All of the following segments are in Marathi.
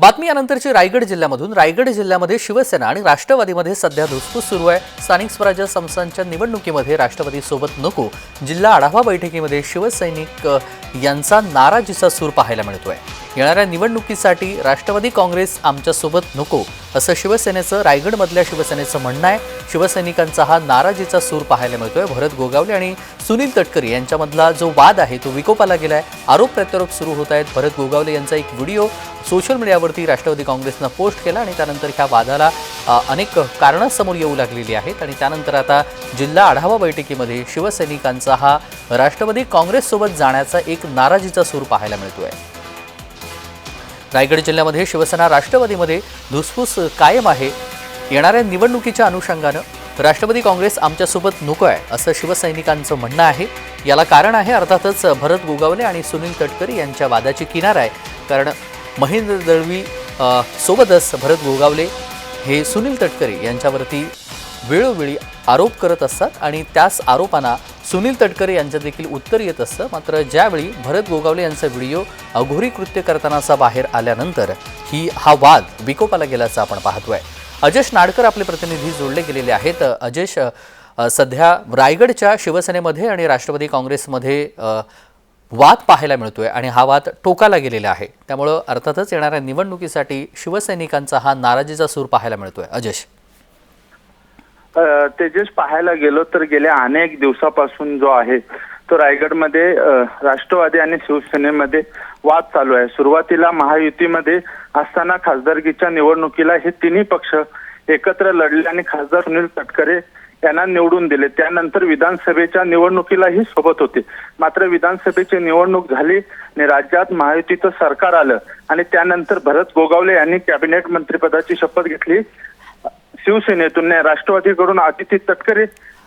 बातमी यानंतरची रायगड जिल्ह्यामधून. रायगड जिल्ह्यामध्ये शिवसेना आणि राष्ट्रवादीमध्ये सध्या धुसफूस सुरू आहे. स्थानिक स्वराज्य संस्थांच्या निवडणुकीमध्ये राष्ट्रवादीसोबत नको. जिल्हा आढावा बैठकीमध्ये शिवसैनिक यांचा नाराजीचा सूर पाहायला मिळतोय. येणाऱ्या निवडणुकीसाठी राष्ट्रवादी काँग्रेस आमच्यासोबत नको असं शिवसेनेचं रायगडमधल्या शिवसेनेचं म्हणणं आहे. शिवसैनिकांचा हा नाराजीचा सूर पाहायला मिळतोय. भरत गोगावले आणि सुनील तटकरे यांच्यामधला जो वाद आहे तो विकोपाला गेलाय. आरोप प्रत्यारोप सुरू होत आहेत. भरत गोगावले यांचा एक व्हिडिओ सोशल मीडियावरती राष्ट्रवादी काँग्रेसनं पोस्ट केला आणि त्यानंतर ह्या वादाला अनेक कारणं समोर येऊ लागलेली आहेत आणि त्यानंतर आता जिल्हा आढावा बैठकीमध्ये शिवसैनिकांचा हा राष्ट्रवादी काँग्रेससोबत जाण्याचा एक नाराजीचा सूर पाहायला मिळतोय. रायगड जिल्ह्यामध्ये शिवसेना राष्ट्रवादीमध्ये धुसफूस कायम आहे. येणाऱ्या निवडणुकीच्या अनुषंगानं राष्ट्रवादी काँग्रेस आमच्यासोबत नको आहे असं शिवसैनिकांचं म्हणणं आहे. याला कारण आहे अर्थातच भरत गोगावले आणि सुनील तटकरे यांच्या वादाची किनार आहे. कारण महेंद्र दळवी सोबतच भरत गोगावले हे सुनील तटकरे यांच्यावरती वेळोवेळी आरोप करत असतात आणि त्याच आरोपांना सुनील तटकरे यांचं देखील उत्तर येत असतं. मात्र ज्यावेळी भरत गोगावले यांचा व्हिडिओ अघोरी कृत्य करतानाचा बाहेर आल्यानंतर ही हा वाद विकोपाला गेल्याचा आपण पाहतोय. अजेश नाडकर आपले प्रतिनिधी जोडले गेलेले आहेत. अजेश सध्या रायगडच्या शिवसेनेमध्ये आणि राष्ट्रवादी काँग्रेसमध्ये वाद पाहायला मिळतोय आणि हा वाद टोकाला गेलेला आहे. त्यामुळं अर्थातच येणाऱ्या निवडणुकीसाठी शिवसैनिकांचा हा नाराजीचा सूर पाहायला मिळतोय. अजेश. तेजस पाहायला गेलो तर गेल्या अनेक दिवसापासून जो आहे तो रायगडमध्ये राष्ट्रवादी आणि शिवसेनेमध्ये वाद चालू आहे. सुरुवातीला महायुतीमध्ये असताना खासदारकीच्या निवडणुकीला हे तिन्ही पक्ष एकत्र लढले आणि खासदार सुनील तटकरे यांना निवडून दिले. त्यानंतर विधानसभेच्या निवडणुकीलाही सोबत होते. मात्र विधानसभेची निवडणूक झाली आणि राज्यात महायुतीचं सरकार आलं आणि त्यानंतर भरत गोगावले यांनी कॅबिनेट मंत्रिपदाची शपथ घेतली शिवसेनेतून राष्ट्रवादीकडून आदिती तटकरे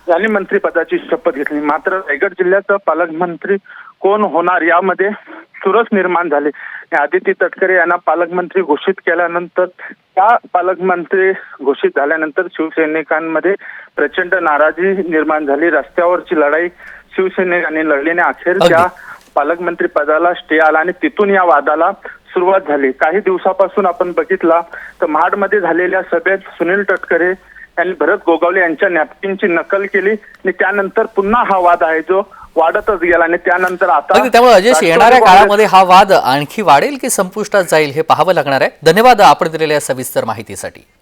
यांनी मंत्रिपदाची शपथ घेतली. मात्र रायगड जिल्ह्याचा पालकमंत्री कोण होणार यामध्ये चुरस निर्माण झाले. आणि आदिती तटकरे यांना पालकमंत्री घोषित केल्यानंतर त्या पालकमंत्री घोषित झाल्यानंतर शिवसैनिकांमध्ये प्रचंड नाराजी निर्माण झाली. रस्त्यावरची लढाई शिवसैनिकांनी लढली आणि अखेर. त्या पालकमंत्री पदाला स्टे आला आणि तिथून या वादाला सुरुवात झाली. काही दिवसापासून आपण बघितला तर महाडमध्ये झालेल्या सभेत सुनील तटकरे यांनी भरत गोगावले यांच्या नॅपकिनची नकल केली आणि त्यानंतर पुन्हा हा वाद आहे जो वाढतच गेला आणि त्यानंतर आता त्यामुळे राष्ट्रवादी येणाऱ्या काळामध्ये हा वाद आणखी वाढेल की संपुष्टात जाईल हे पाहावं लागणार आहे? धन्यवाद आपण दिलेल्या सविस्तर माहितीसाठी.